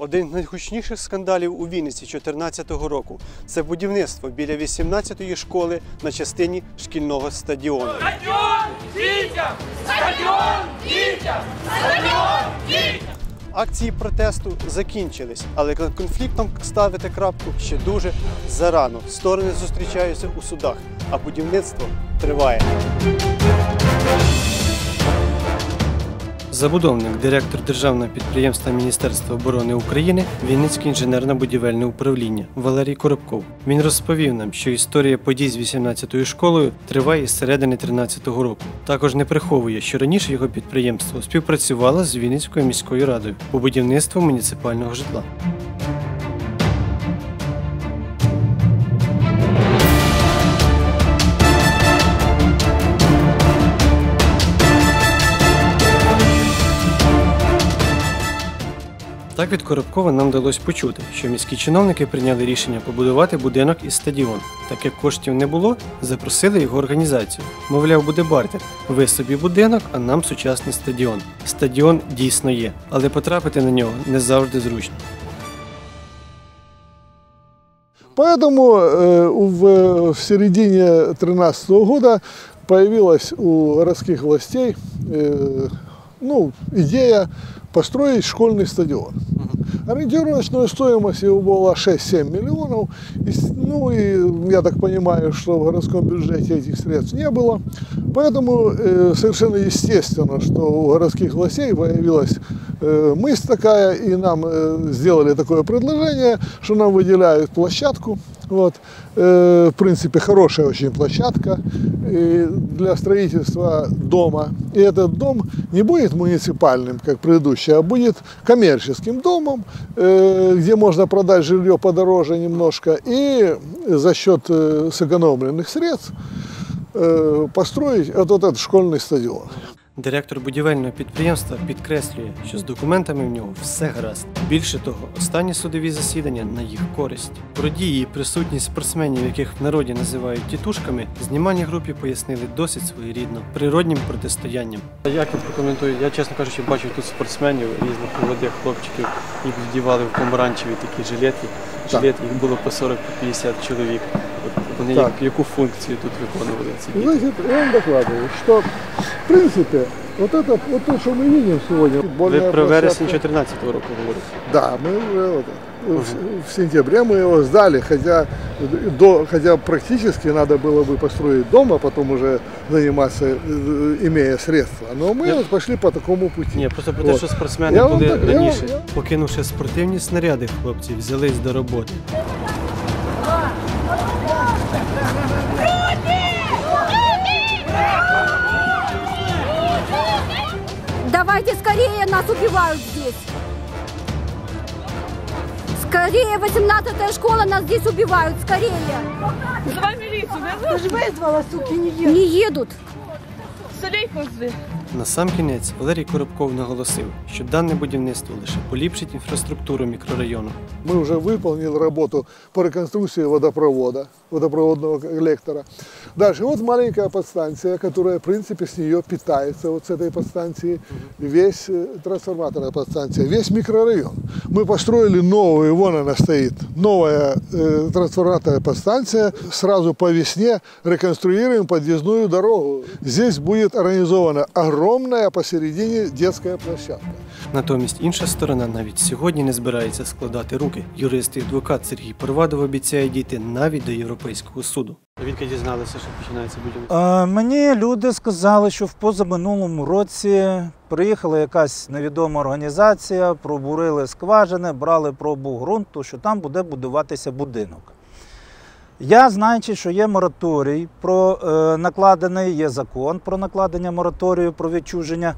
Один з найгучніших скандалів у Вінниці 2014 року це будівництво біля 18-ї школи на частині шкільного стадіону. Стадіон дітям! Стадіон дітям! Стадіон дітям! Акції протесту закінчились, але конфліктом ставити крапку ще дуже зарано. Сторони зустрічаються у судах, а будівництво триває. Забудовник, директор державного підприємства Міністерства оборони України Вінницьке інженерно-будівельне управління Валерій Коробков. Він розповів нам, що історія подій з 18-ю школою триває із середини 13-го року. Також не приховує, що раніше його підприємство співпрацювало з Вінницькою міською радою по будівництву муніципального житла. Так від Коробкова нам вдалося почути, що міські чиновники прийняли рішення побудувати будинок із стадіон. Так як коштів не було, запросили його організацію. Мовляв, буде бартер. Ви собі будинок, а нам сучасний стадіон. Стадіон дійсно є, але потрапити на нього не завжди зручно. Поэтому э, в, в середине 2013 года появилась у городских властей э, ну, идея построить школьный стадион. Ориентировочная стоимость его была 6-7 миллионов. И ну и я так понимаю, что в городском бюджете этих средств не было. Поэтому э, совершенно естественно, что у городских властей появилась э, мысль такая, и нам э, сделали такое предложение, что нам выделяют площадку. Вот, Э, в принципе, хорошая очень площадка э, для строительства дома. И этот дом не будет муниципальным, как предыдущий, а будет коммерческим домом, где можно продать жилье подороже немножко и за счет э, сэкономленных средств э, построить вот этот школьный стадион. Директор будівельного підприємства підкреслює, що з документами в нього все гаразд. Більше того, останні судові засідання на їх користь. Про дії і присутність спортсменів, яких в народі називають тітушками, знімальній групі пояснили досить своєрідно природнім протистоянням. Як ви прокоментуєте? Я чесно кажучи, бачив тут спортсменів різних молодих хлопчиків, їх вдівали в помаранчеві такі жилетки. Жилет їх було по 40-50 чоловік От вони Так. як- яку функцію тут виконували ці діти? Значит, я вам докладываю, что в принципе вот это вот то, что мы видим сегодня, Ви футбольная про вересень площадка. 2014 року говорите. Да, мы уже вот, в, в сентябре мы его сдали, хотя, до, хотя практически надо было бы построить дом, а потом уже заниматься, э, имея средства. Но мы Я- вот пошли по такому пути. Ні, просто про те, От. що спортсмени Я вам були так- я вам- раніше. я- Покинувши спортивні снаряди, хлопці взялись до роботи. Давайте скорее, нас убивают здесь. Скорее, 18-я школа, нас здесь убивают, скорее. Давай міліцію, Я ж визвала, суки, не є. Не едут. Солей позви. На сам кінець Валерій Коробков наголосив, що дане будівництво лише поліпшить інфраструктуру мікрорайону. Мы уже выполнили работу по реконструкции водопровода, водопроводного коллектора. Дальше вот маленькая подстанция, которая, в принципе, с нее питается, вот с этой подстанции, весь э, трансформаторная подстанция, весь микрорайон. Мы построили новую, вон она стоит, новая э, трансформаторная подстанция. Сразу по весне реконструируем подъездную дорогу. Здесь будет организована огромная посередине детская площадка. Натомість інша сторона навіть сьогодні не збирається складати руки. Юрист і адвокат Сергій Порвадов обіцяє дійти навіть до Європейського суду. Відки дізналися, що починається будівництво? Мені люди сказали, що в позаминулому році приїхала якась невідома організація, пробурили скважини, брали пробу ґрунту, що там буде будуватися будинок. Я, знаючи, що є мораторій про е, накладений, є закон про накладення мораторію про відчуження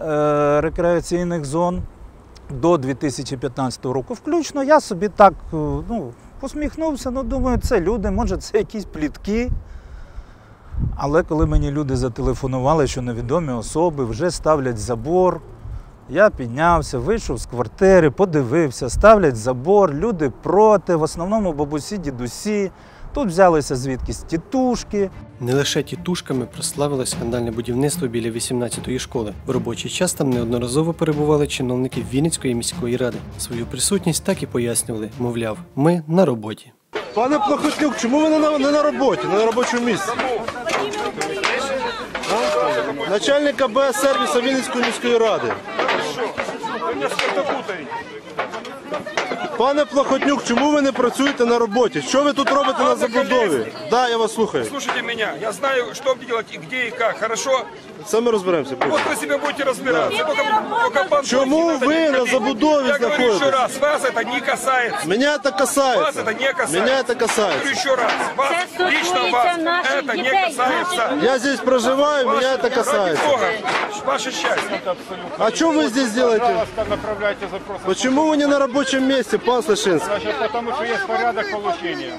е, рекреаційних зон до 2015 року. Включно я собі так е, ну, посміхнувся, ну думаю, це люди, може, це якісь плітки. Але коли мені люди зателефонували, що невідомі особи вже ставлять забор, я піднявся, вийшов з квартири, подивився, ставлять забор, люди проти, в основному бабусі, дідусі, Тут взялися звідкись тітушки, Не лише тітушками прославилось скандальне будівництво біля 18-ї школи. В робочий час там неодноразово перебували чиновники Вінницької міської ради. Свою присутність так і пояснювали, мовляв, ми на роботі. Пане Плохотнюк, чому ви не на, не на роботі, не на робочому місці? А? Начальник АБС сервісу Вінницької міської ради. Вы меня с кем-то. Пане Плохотнюк, чому ви не працюєте на роботі? Що ви тут робите на забудові? Да, я вас слухаю. Слушайте меня, я знаю, что делать и где и как, хорошо? Це ми розберемося. Вот вы себе будете разбираться. Только, только банк Чому не надо ви не на ходить. забудові Я говорю еще знаходитесь? раз, вас это не касается. Меня это Вас касается. это не касается. Меня это Говорю касается. еще раз, вас, Це лично вас стосується наших это не дітей, касается. Я здесь проживаю, меня это Ради касается. Бога, ваше счастье. А что вы здесь делаете? направляйте запрос. Почему вы не на рабочем месте, пан Слышинский? Значит, потому что есть порядок получения.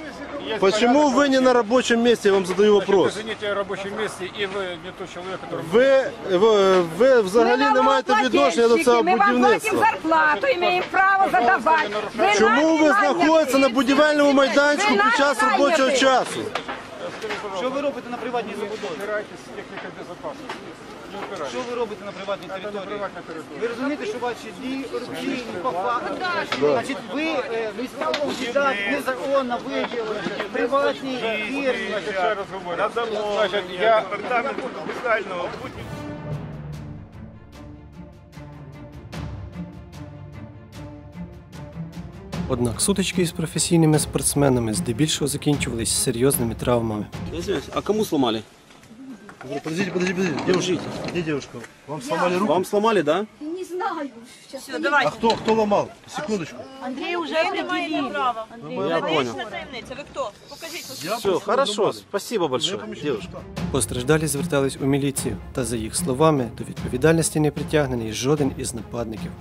Есть Почему порядок вы не на рабочем месте, я вам задаю Значит, вопрос. Вы извините, о рабочем месте, и вы не тот человек, который... Ви, ви, ви взагалі не маєте відношення до цього Ми вам платимо будівництва. зарплату і маємо право задавати. Ви Чому наші ви наняті. знаходитеся на будівельному майданчику Ви під час наші робочого наняті. часу? Що ви робите на приватній забудові? Опирайтесь з технікою безпечності. Не опирайтесь. Що ви робите на приватній території? Ви розумієте, що ваші дії ручні по факту. Значить, ви е, міська облдіда незаконно виділили приватній фірмі. Значить, ще раз говорю. Значить, я... Однак сутички із професійними спортсменами здебільшого закінчувались серйозними травмами. А кому сломали? Подождите, подождите, подождите. Девушка, где девушка? Вам сломали руку? Вам сломали, да? Не знаю. А кто, кто ломал? Секундочку. Я понял. Таємниця, ви хто? Покажіть. Все, хорошо, спасибо большое, девушка. Постраждалі звертались у міліцію, та за їх словами до відповідальності не притягнений жоден із нападників.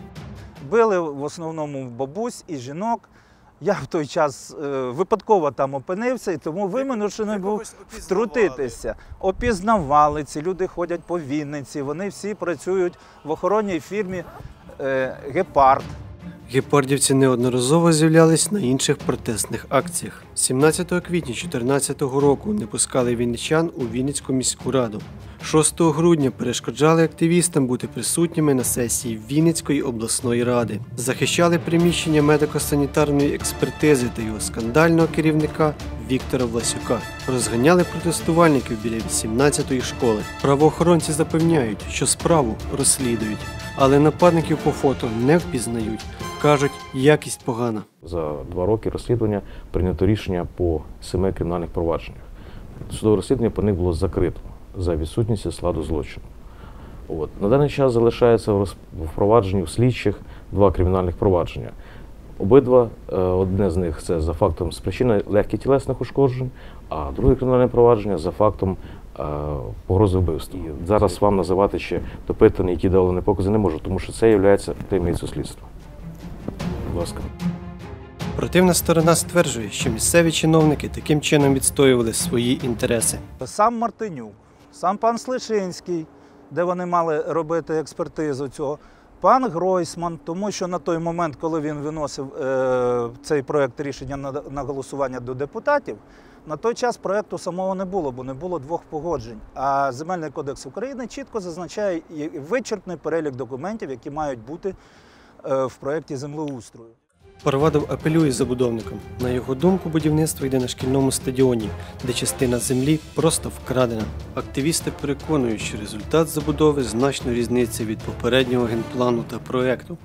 били в основному бабусь і жінок. Я в той час е, випадково там опинився, і тому вимушений був втрутитися. Опізнавали ці люди ходять по Вінниці. Вони всі працюють в охоронній фірмі е, Гепард. Гепардівці неодноразово з'являлись на інших протестних акціях. 17 квітня 2014 року не пускали вінничан у Вінницьку міську раду. 6 грудня перешкоджали активістам бути присутніми на сесії Вінницької обласної ради, захищали приміщення медико-санітарної експертизи та його скандального керівника Віктора Власюка, розганяли протестувальників біля 18-ї школи. Правоохоронці запевняють, що справу розслідують, але нападників по фото не впізнають. кажуть, якість погана. За два роки розслідування прийнято рішення по семи кримінальних провадженнях. Судове розслідування по них було закрито за відсутністю складу злочину. От. На даний час залишається в роз- в слідчих два кримінальних провадження. Обидва, е, одне з них це за фактом спричинення легких тілесних ушкоджень, а друге кримінальне провадження за фактом е, погрози вбивства. І зараз вам називати ще допитані, які дали непокази, не можу, тому що це є таємницею слідства. Будь ласка. Противна сторона стверджує, що місцеві чиновники таким чином відстоювали свої інтереси. Сам Мартинюк, сам пан Слишинський, де вони мали робити експертизу цього, пан Гройсман, тому що на той момент, коли він виносив е, цей проект рішення на, на голосування до депутатів, на той час проекту самого не було, бо не було двох погоджень. А Земельний кодекс України чітко зазначає вичерпний перелік документів, які мають бути е, в проєкті землеустрою. Парвадов апелює забудовникам. На його думку, будівництво йде на шкільному стадіоні, де частина землі просто вкрадена. Активісти переконують, що результат забудови значно різниця від попереднього генплану та проекту.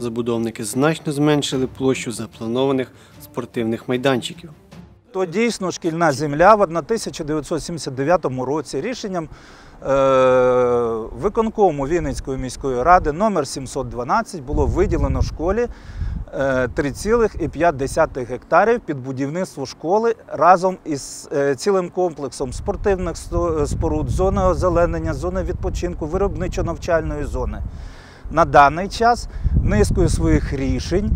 Забудовники значно зменшили площу запланованих спортивних майданчиків. То дійсно шкільна земля в 1979 році рішенням е, виконкому Вінницької міської ради номер 712 було виділено школі 3,5 гектарів під будівництво школи разом із е, цілим комплексом спортивних споруд, зони озеленення, зони відпочинку, виробничо-навчальної зони. На даний час низкою своїх рішень,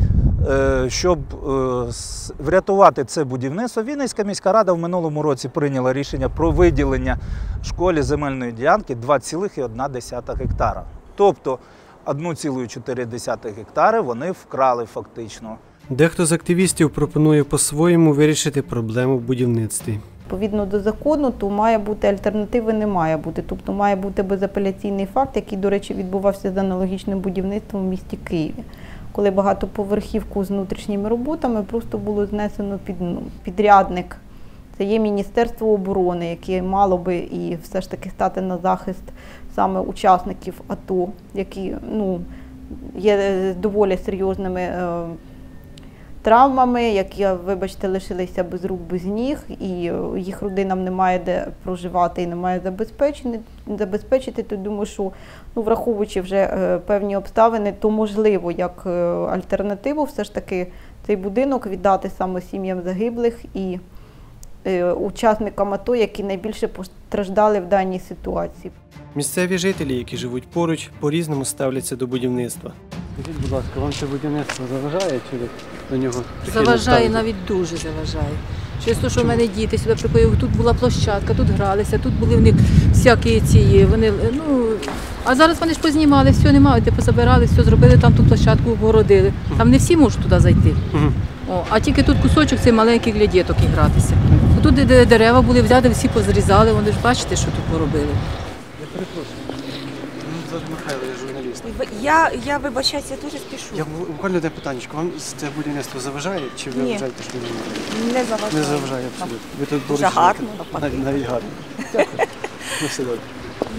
е, щоб е, врятувати це будівництво, Вінницька міська рада в минулому році прийняла рішення про виділення школі земельної ділянки 2,1 гектара. Тобто 1,4 гектари вони вкрали фактично. Дехто з активістів пропонує по-своєму вирішити проблему в будівництві. Відповідно до закону, то має бути альтернативи, не має бути. Тобто має бути безапеляційний факт, який, до речі, відбувався з аналогічним будівництвом в місті Києві, коли багатоповерхівку з внутрішніми роботами просто було знесено під ну, підрядник. Це є Міністерство оборони, яке мало би і все ж таки стати на захист саме учасників АТО, які ну, є е, доволі серйозними. е, травмами, які, вибачте, лишилися без рук, без ніг, і е, їх родинам немає де проживати і немає забезпечити, забезпечити, то думаю, що ну, враховуючи вже е, певні обставини, то можливо як е, альтернативу все ж таки цей будинок віддати саме сім'ям загиблих і учасникам АТО, які найбільше постраждали в даній ситуації. Місцеві жителі, які живуть поруч, по-різному ставляться до будівництва. Скажіть, будь ласка, вам це будівництво заважає чи до нього Заважає, навіть дуже заважає. Через те, що в мене діти сюди приходили, тут була площадка, тут гралися, тут були в них всякі ці, вони, ну, а зараз вони ж познімали, все немає, ти позабирали, все зробили, там ту площадку обгородили. Там не всі можуть туди зайти. О, а тільки тут кусочок цей маленький для діток і гратися. Тут де- де дерева були взяти, всі позрізали, вони ж бачите, що тут поробили. Я перепрошую. Це Михайло, я журналіст. Я, я вибачаюся, я дуже спішу. Я буквально одне питання. Вам це будівництво заважає чи ви вважаєте, що не Не заважаю. Не заважає абсолютно. Ви тут Дуже гарно, Навіть, навіть гарно. Дякую. Ну, все добре.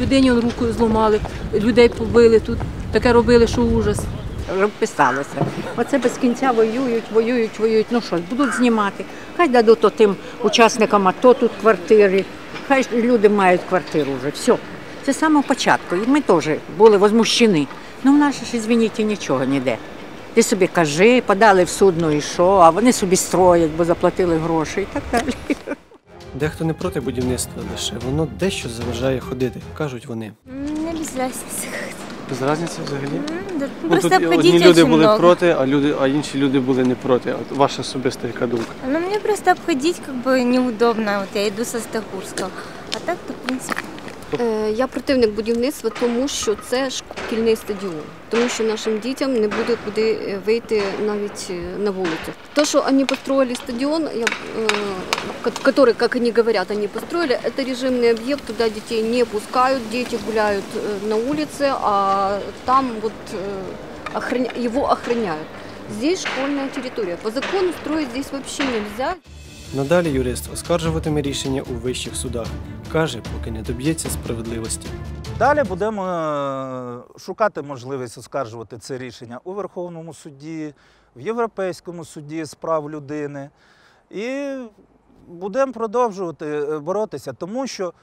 Людині руку зламали, людей побили тут, таке робили, що ужас. Вже вписалося. Оце без кінця воюють, воюють, воюють. Ну що будуть знімати. Хай дадуть отим учасникам АТО тут квартири. Хай люди мають квартиру вже. Все. Це з самого початку. І ми теж були возмущені. Ну в нас ж, извините, нічого ніде. Ти собі кажи, подали в суд, ну і що, а вони собі строять, бо заплатили гроші і так далі. Дехто не проти будівництва лише, воно дещо заважає ходити, кажуть вони. Мне без разницы. Без різниці взагалі? Ну, Просто тут одні люди очень були много. проти, а люди, а інші люди були не проти. От ваша особиста яка думка? Ну, мне просто обходить как бы неудобно. Вот я иду со Стахурского. А так, то, в принципе, Е, Я противник будівництва, тому що це шкільний стадіон, тому що нашим дітям не буде куди е, вийти навіть е, на вулицю. То, що вони построили стадіон, я, е, ко- который, как они говорят, они построили, это режимный объект, туда детей не пускают, дети гуляют э, на улице, а там вот э, охраня- его охраняют. Здесь школьная территория. По закону строить здесь вообще нельзя. Надалі юрист оскаржуватиме рішення у вищих судах. Каже, поки не доб'ється справедливості. Далі будемо е, шукати можливість оскаржувати це рішення у Верховному суді, в Європейському суді з прав людини. І будемо продовжувати е, боротися, тому що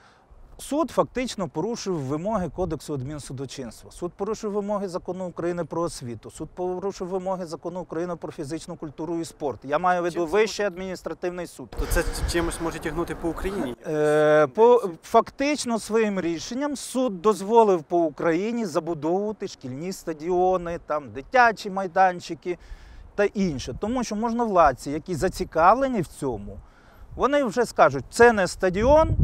суд фактично порушив вимоги Кодексу адмінсудочинства. Суд порушив вимоги закону України про освіту, суд порушив вимоги закону України про фізичну культуру і спорт. Я маю в виду Вищий адміністративний суд. То це чимось може тягнути по Україні? Е, по, фактично своїм рішенням суд дозволив по Україні забудовувати шкільні стадіони, там дитячі майданчики та інше. Тому що можновладці, які зацікавлені в цьому, вони вже скажуть, це не стадіон,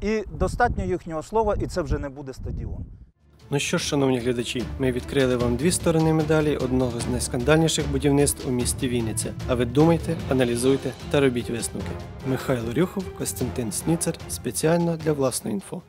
і достатньо їхнього слова, і це вже не буде стадіон. Ну що ж, шановні глядачі, ми відкрили вам дві сторони медалі одного з найскандальніших будівництв у місті Вінниця. А ви думайте, аналізуйте та робіть висновки. Михайло Рюхов, Костянтин Сніцер спеціально для власної інфо.